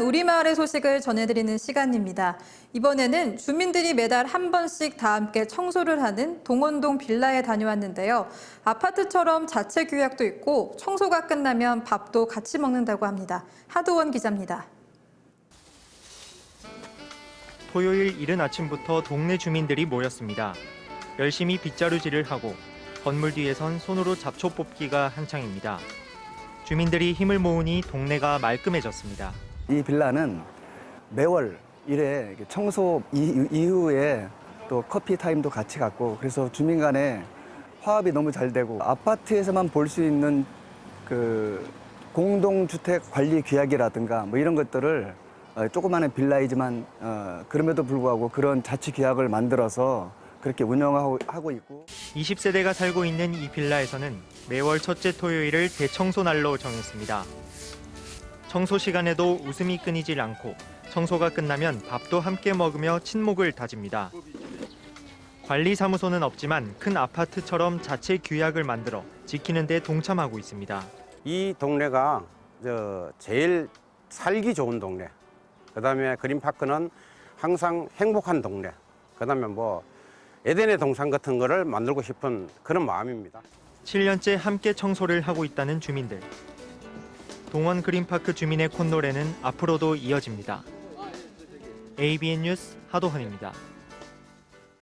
우리마을의 소식을 전해드리는 시간입니다. 이번에는 주민들이 매달 한 번씩 다 함께 청소를 하는 동원동 빌라에 다녀왔는데요. 아파트처럼 자체 규약도 있고 청소가 끝나면 밥도 같이 먹는다고 합니다. 하도원 기자입니다. 토요일 이른 아침부터 동네 주민들이 모였습니다. 열심히 빗자루질을 하고 건물 뒤에선 손으로 잡초 뽑기가 한창입니다. 주민들이 힘을 모으니 동네가 말끔해졌습니다. 이 빌라는 매월 1회 이렇게 청소 이- 이후에 또 커피 타임도 같이 갖고 그래서 주민 간에 화합이 너무 잘 되고 아파트에서만 볼 수 있는 그 공동주택 관리 규약이라든가 뭐 이런 것들을 어, 조그마한 빌라이지만 어, 그럼에도 불구하고 그런 자치 규약을 만들어서 그렇게 운영하고 하고 있고 20세대가 살고 있는 이 빌라에서는 매월 첫째 토요일을 대청소 날로 정했습니다. 청소 시간에도 웃음이 끊이질 않고 청소가 끝나면 밥도 함께 먹으며 친목을 다집니다. 관리사무소는 없지만 큰 아파트처럼 자체 규약을 만들어 지키는 데 동참하고 있습니다. 이 동네가 저 제일 살기 좋은 동네. 그다음에 그린파크는 항상 행복한 동네. 그다음에 뭐 에덴의 동산 같은 거를 만들고 싶은 그런 마음입니다. 7년째 함께 청소를 하고 있다는 주민들. 동원 그린파크 주민의 콧노래는 앞으로도 이어집니다. ABN 뉴스 하도헌입니다.